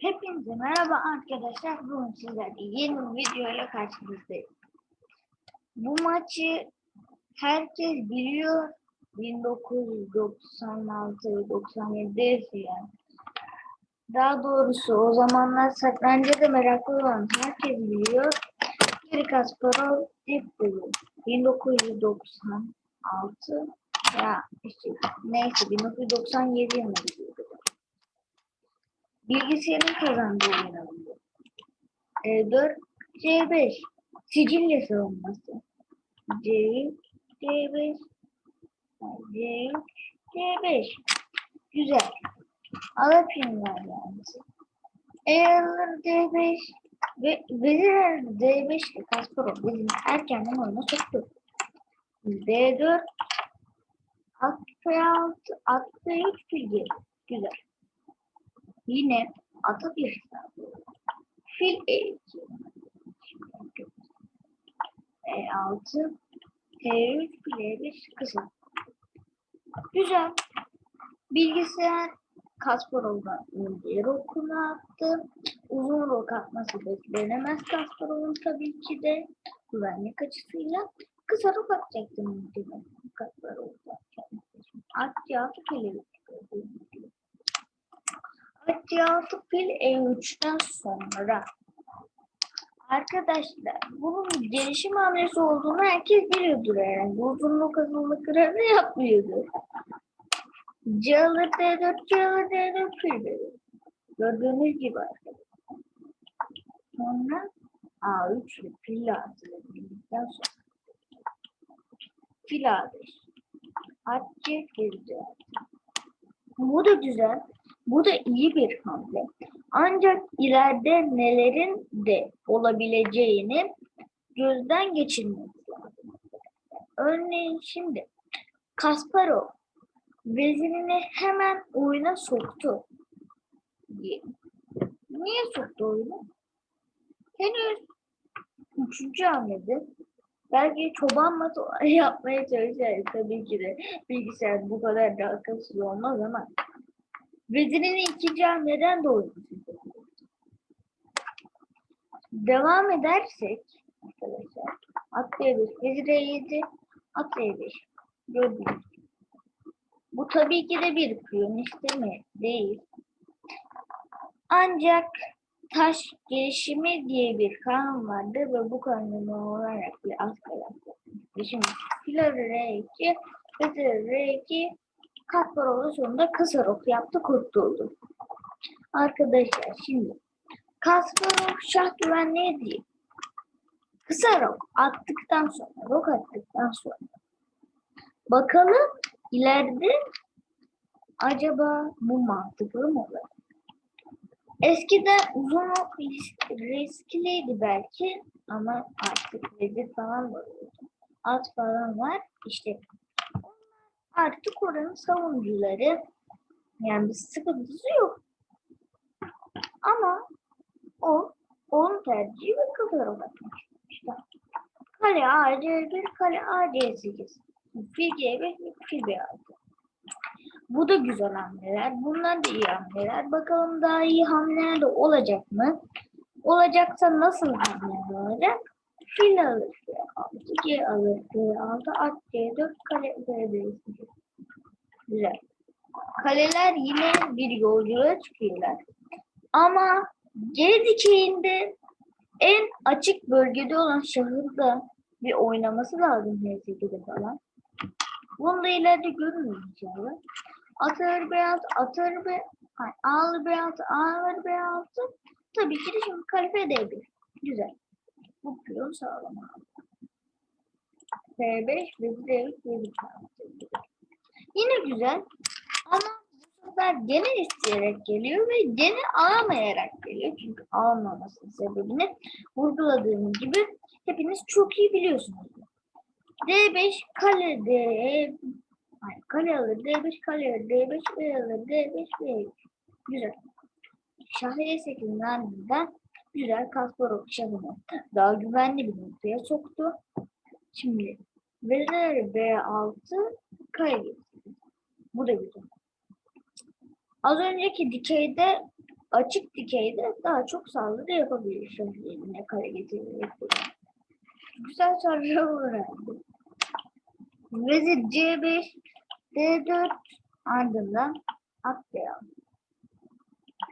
Hepinize merhaba arkadaşlar. Bugün sizlerle yeni bir video ile karşınızdayım. Bu maçı herkes biliyor. 1996-97 yani. Daha doğrusu o zamanlar satranca meraklı olan herkes biliyor. Geri Kasparov Dipdili 1996 ya işte neyse 1997 yılında biliyordu. Bilgisayarın kazandığı oynanıyor. E, 4 C5 sicilya savunması. C C5 C C5 güzel. Alapyonlar yani. Eğer D5 ve Vezir D5 ile Kasparov bizim erkenden oyuna soktu. D4 at F6 at F3 bilgi. Güzel yine Atabilirsem fil E2 E6 T3 L1 kısa. Güzel. Bilgisayar Kasparov'dan önce rokunu attı. Uzun rok atması beklenemez Kasparov'un tabii ki de güvenlik açısıyla. Kısa rok atacaktım muhtemelen Kasparov'dan. At ya, fil 76 pil E3'ten sonra. Arkadaşlar bunun gelişim hamlesi olduğunu herkes biliyordur yani. Bu uzunluk azınlık kırarını yapmıyordu. Cağılır D4, cağılır D4 pil dedi. Gördüğünüz gibi. Sonra A3 ile pil hazırladıktan sonra fil A5. Hatta. Bu da güzel. Bu da iyi bir hamle. Ancak ileride nelerin de olabileceğini gözden lazım. Örneğin şimdi Kasparov vezirini hemen oyuna soktu. Niye soktu oyuna? Henüz üçüncü hamlede belki çoban matı yapmaya çalışır tabii ki de bilgisayar bu kadar da akılsız olmaz ama Vezirini ikinci hamleden de oynayacak. Devam edersek arkadaşlar at D5, vezir E7, at E5 gördüğünüz. Bu tabii ki de bir piyon isteme değil. Ancak taş gelişimi diye bir kanun vardı ve bu kanunu olarak bir az kadar. Şimdi filo R2, vezir R2, Kasparov sonunda kısa rok yaptı kurtuldu. Arkadaşlar şimdi Kasparov şah güvenliği değil. Kısa rok attıktan sonra, rok attıktan sonra bakalım ileride acaba bu mantıklı mı olur? Eskiden uzun rok riskliydi belki ama artık vezir falan var. At falan var. İşte artık oranın savunucuları yani bir sıkıntısı yok. Ama o onun tercihi ve kadar bakmış. İşte kale AC1, kale AC8. Fil G5, fil B6. Bu da güzel hamleler. Bunlar da iyi hamleler. Bakalım daha iyi hamleler de olacak mı? Olacaksa nasıl hamleler olacak? Fil alır F6, G alır F6, at C4, kale B5. Güzel. Kaleler yine bir yolculuğa çıkıyorlar. Ama geri dikeyinde en açık bölgede olan şahı da bir oynaması lazım H8'de falan. Bunu da ileride görürüz inşallah. Atır beyaz, atır be, hayır, ağlı beyaz, ağır beyaz. Tabii ki de şimdi kalife D1. Güzel. Bu piyon sağlam abi. F5 ve D3 D1 Yine güzel ama bu sefer gene isteyerek geliyor ve gene alamayarak geliyor. Çünkü almamasının sebebini vurguladığım gibi hepiniz çok iyi biliyorsunuz. D5 kale D Hayır, kale alır D5 kale alır D5 B alır D5 B Güzel. Şah E8'in ardından güzel Kasparov şahını daha güvenli bir noktaya soktu. Şimdi vezir B6 kare Bu da güzel. Az önceki dikeyde açık dikeyde daha çok saldırı yapabilir şehirlerine kale getirerek. Güzel saldırı herhalde. Vezir C5, D4 ardından at D6.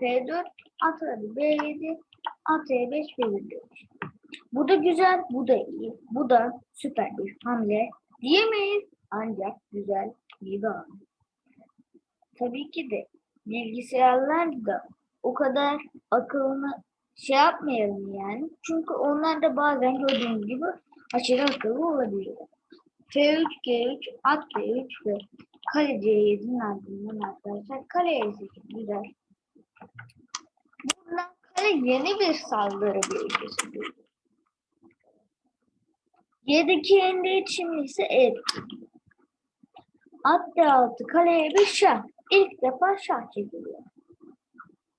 F4, at hadi B7, at E5, vezir D5. Bu da güzel, bu da iyi. Bu da süper bir hamle diyemeyiz. Ancak güzel bir hamle. Tabii ki de bilgisayarlar da o kadar akıllı şey yapmayalım yani. Çünkü onlar da bazen gördüğünüz gibi aşırı akıllı olabiliyor. F3, G3, at F3 ve kale C7'nin ardından arkadaşlar kale E8 güzel. Kale yeni bir saldırı bölgesi geliyor. Y'deki ende için ise E. At D6 kaleye bir şah. İlk defa şah çekiliyor.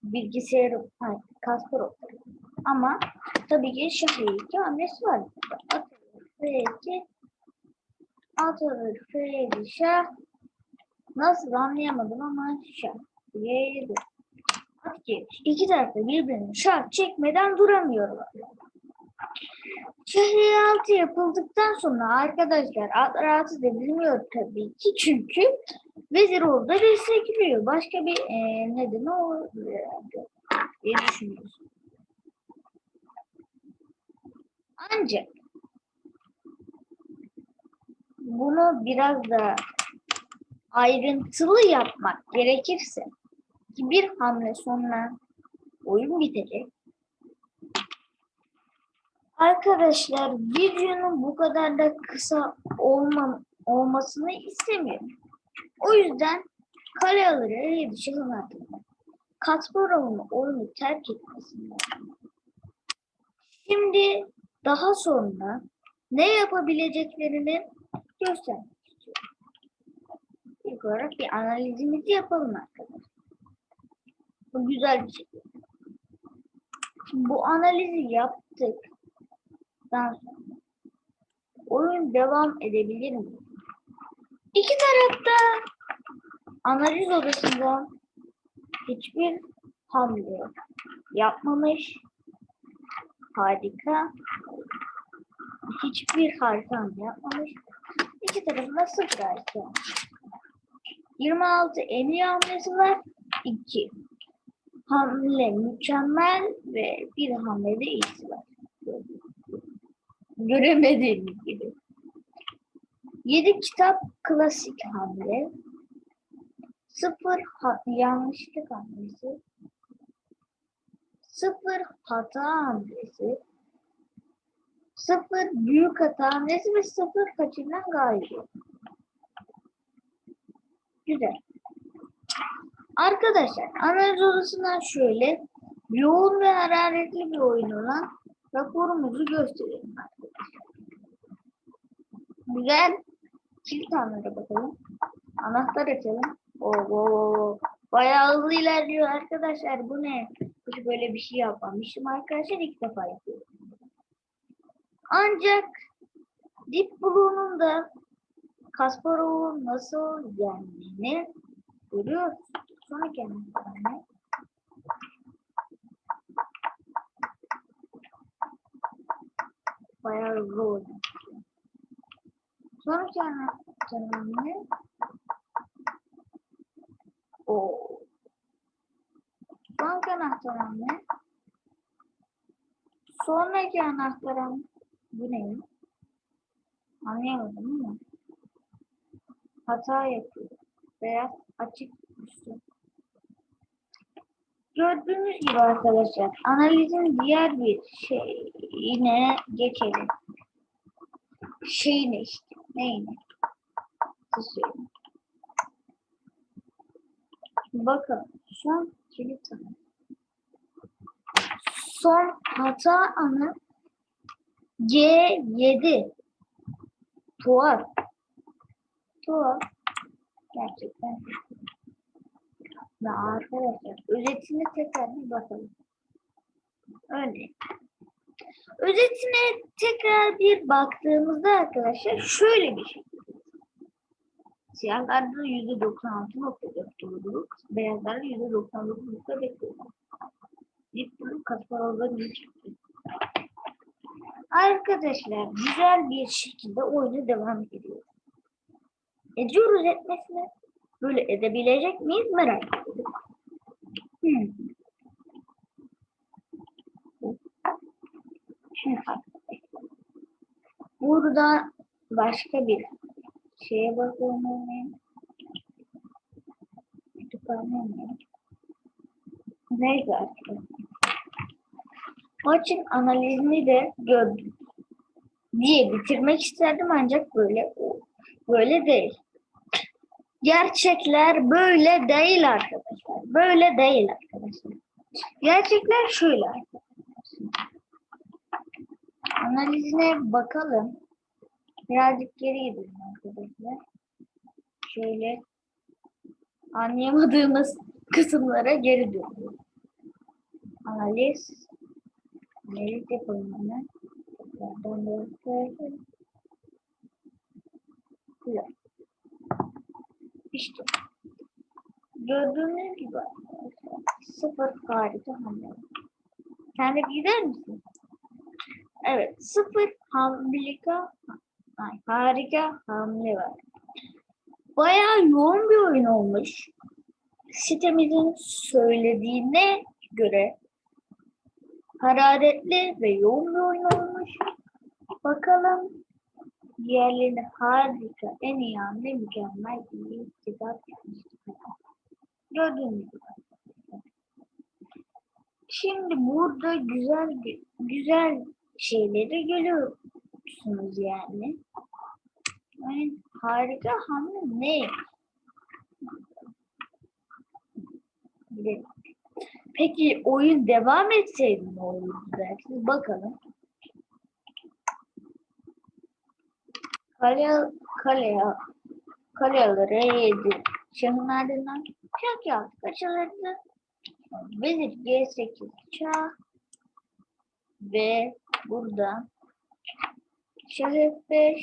Bilgisayar, hayır, Kasparov. Ama tabii ki şah E2 hamlesi var. At F2 At alır F7 şah. Nasıl anlayamadım ama şah. Y7. At G3. İki tarafta birbirini şah çekmeden duramıyorlar. Şehriye altı yapıldıktan sonra arkadaşlar at rahatsız edilmiyor tabii ki çünkü vezir orada destekliyor. Başka bir e, nedeni olabilir diye düşünüyorsun. Ancak bunu biraz da ayrıntılı yapmak gerekirse ki bir hamle sonra oyun bitecek. Arkadaşlar videonun bu kadar da kısa olma, olmasını istemiyorum. O yüzden kale alır ele dışı hızlandırma. Kasparov'un oyunu terk etmesini Şimdi daha sonra ne yapabileceklerini göstermek istiyorum. İlk olarak bir analizimizi yapalım arkadaşlar. Bu güzel bir şey. Şimdi bu analizi yaptık. Sonra oyun devam edebilir mi? İki tarafta analiz odasında hiçbir hamle yapmamış. Harika. Hiçbir harika yapmamış. İki tarafında sıfır harika. 26 en iyi hamlesi var. 2. Hamle mükemmel ve bir hamle de iyisi var. Göremediğiniz gibi. 7 kitap klasik hamle. 0 ha yanlışlık hamlesi. 0 hata hamlesi. 0 büyük hata hamlesi ve 0 kaçırılan galibiyet. Güzel. Arkadaşlar analiz odasından şöyle yoğun ve hararetli bir oyun olan raporumuzu gösterelim arkadaşlar. Güzel. Kilit anlara bakalım. Anahtar açalım. Oo, bayağı hızlı ilerliyor arkadaşlar. Bu ne? Hiç böyle bir şey yapmamıştım arkadaşlar. ilk defa yapıyorum. Ancak Deep Blue'nun da Kasparov'un nasıl yendiğini görüyoruz. Sonraki anahtarına bayağı zor. Sonraki anahtarına o Sonraki anahtarına Sonraki anahtarım bu ne? Anlayamadım ama hata yapıyor. Beyaz açık. Gördüğünüz gibi arkadaşlar analizin diğer bir şeyine geçelim. Şeyine işte. Neyine? Söyleyin. Bakın son kilit anı. Son hata anı G7. Tuhaf. Tuhaf. Gerçekten. Ve arkadaşlar özetine tekrar bir bakalım. Örneğin. Özetine tekrar bir baktığımızda arkadaşlar şöyle bir şey. Siyahlarda %96.4 doğruluk, beyazlarda %99.5 doğruluk. Kasparov'da bir çıktı. Arkadaşlar güzel bir şekilde oyunu devam ediyor. Ediyoruz etmesine. Böyle edebilecek miyiz merak ediyorum. Hmm. Burada başka bir şeye bakalım. Kütüphane mi? Neydi arkadaşlar? Maçın analizini de gördüm. Diye bitirmek isterdim ancak böyle böyle değil. Gerçekler böyle değil arkadaşlar. Böyle değil arkadaşlar. Gerçekler şöyle. Analizine bakalım. Birazcık geri gidelim arkadaşlar. Şöyle anlayamadığımız kısımlara geri dönüyoruz. Analiz. Analiz yapalım hemen. Tekrardan böyle Güzel. İşte. Gördüğünüz gibi. Sıfır harika hamle. Sen de gider misin? Evet. Sıfır hamlika ay, harika hamle var. Bayağı yoğun bir oyun olmuş. Sitemizin söylediğine göre hararetli ve yoğun bir oyun olmuş. Bakalım diğerlerine harika, en iyi hamle, mükemmel, iyi, kitap yapmıştık. Gördüğünüz gibi. Şimdi burada güzel güzel şeyleri görüyorsunuz yani. Yani harika hamle ne? Bir Peki oyun devam etseydi ne olurdu dersiniz? Bakalım. Kale, kaleye, kaleleri yedi. Şahın ardından şah yaptı. Kaçırırdı. Vezir G8 şah. Ve burada şah F5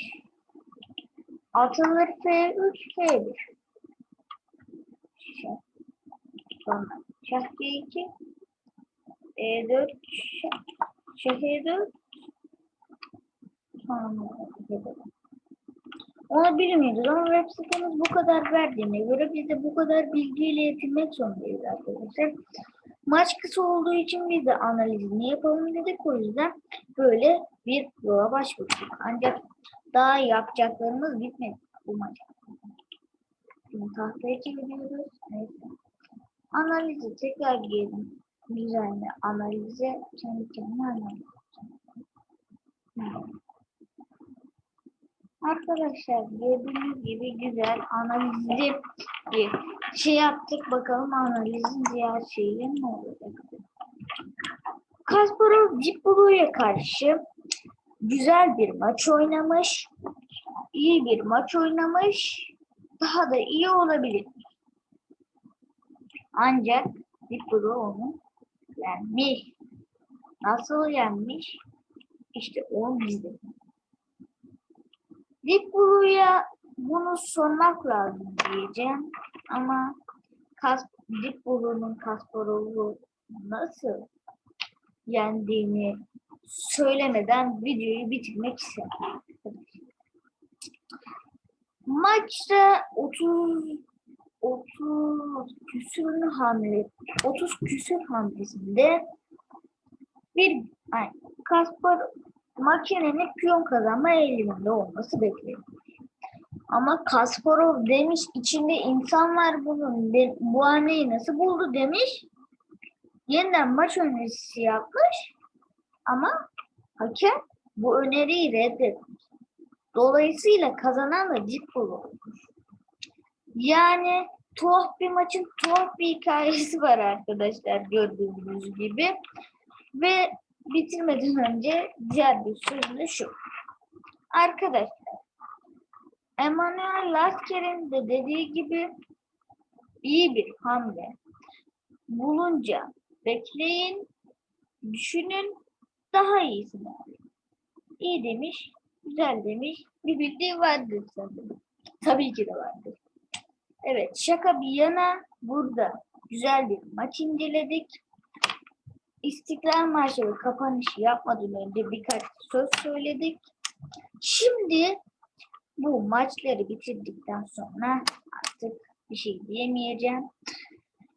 atılır F3 F1 şah sonra şah G2 E4 şah, şah E4 sonra G4 onu bilmiyoruz ama web sitemiz bu kadar verdiğine göre biz de bu kadar bilgiyle yetinmek zorundayız arkadaşlar. Maç kısa olduğu için biz de analizini yapalım dedik. O yüzden böyle bir yola başvurduk. Ancak daha yapacaklarımız bitmedi bu maç. Şimdi tahtaya çeviriyoruz. Neyse. Analizi tekrar girelim. Düzenli analize kendi kendine analiz. Hmm. Arkadaşlar gördüğünüz gibi güzel analizli bir şey yaptık. Bakalım analizin diğer şeyleri ne olacak? Kasparov Dipolu'ya karşı güzel bir maç oynamış. iyi bir maç oynamış. Daha da iyi olabilir. Ancak Dipolu onu yenmiş. Nasıl yenmiş? İşte o bizde. Dipbulu'ya bunu sormak lazım diyeceğim. Ama Kas Dipbulu'nun Kasparov'u nasıl yendiğini söylemeden videoyu bitirmek istedim. Maçta 30 30 küsür hamle 30 küsür hamlesinde bir ay, Kaspar makinenin piyon kazanma eğiliminde olması bekleniyor. Ama Kasparov demiş içinde insan var bunun. De, bu haneyi nasıl buldu demiş. Yeniden maç önerisi yapmış. Ama hakem bu öneriyi reddetmiş. Dolayısıyla kazanan da Dipol olmuş. Yani tuhaf bir maçın tuhaf bir hikayesi var arkadaşlar gördüğünüz gibi. Ve bitirmeden önce diğer bir sözü de şu. Arkadaşlar Emmanuel Lasker'in de dediği gibi iyi bir hamle bulunca bekleyin, düşünün, daha iyisini. İyi demiş, güzel demiş, bir bildiği vardır sanırım. Tabii ki de vardır. Evet, şaka bir yana burada güzel bir maç inceledik. İstiklal Marşı kapanışı yapmadan önce birkaç söz söyledik. Şimdi bu maçları bitirdikten sonra artık bir şey diyemeyeceğim.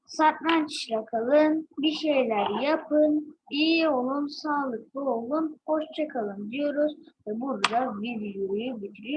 Satrançla kalın, bir şeyler yapın, iyi olun, sağlıklı olun, hoşça kalın diyoruz ve burada videoyu bitiriyoruz.